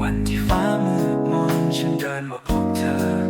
วันที่ฟ้ามืดมนฉันเดินมาพบเธอ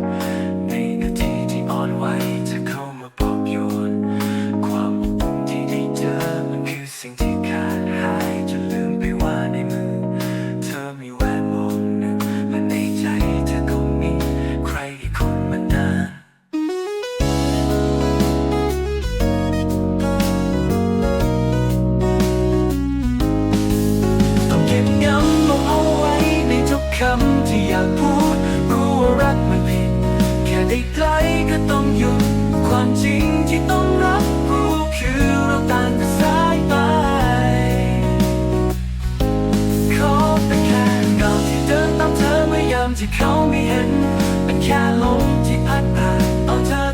ที่เขาไม่เห็นเป็นแค่ลมที่พัดผ่านเอาเธอ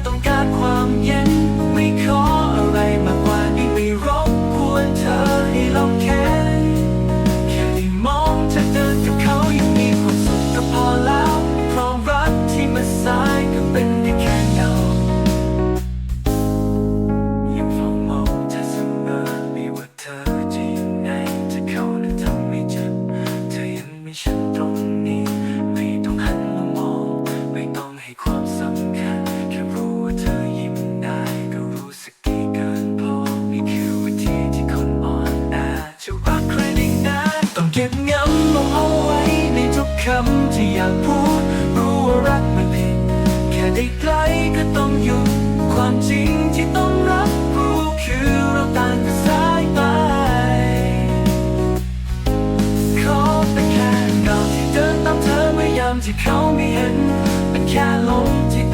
ที่เขาไม่เห็นเป็นแค่ลมที่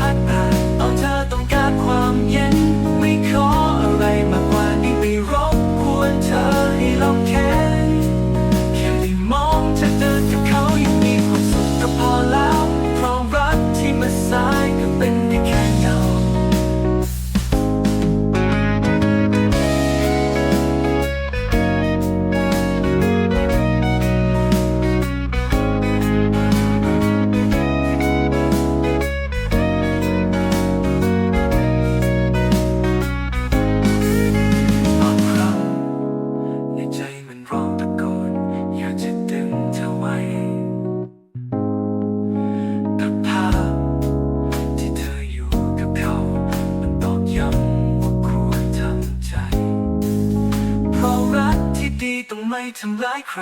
ยทำร้ายใคร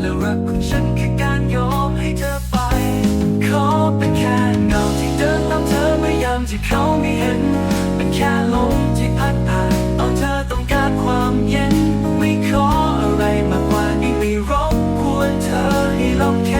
แล้วรักของฉันคือการยอมให้เธอไป ขอเป็นแค่เงาที่เดินตามเธอพยายามที่เขาไม่เห็น เป็นแค่ลมที่พัดผ่านเอาเธอต้องการความเย็น ไม่ขออะไรมากกว่านี้ไม่รบกวนเธอให้ลองแค่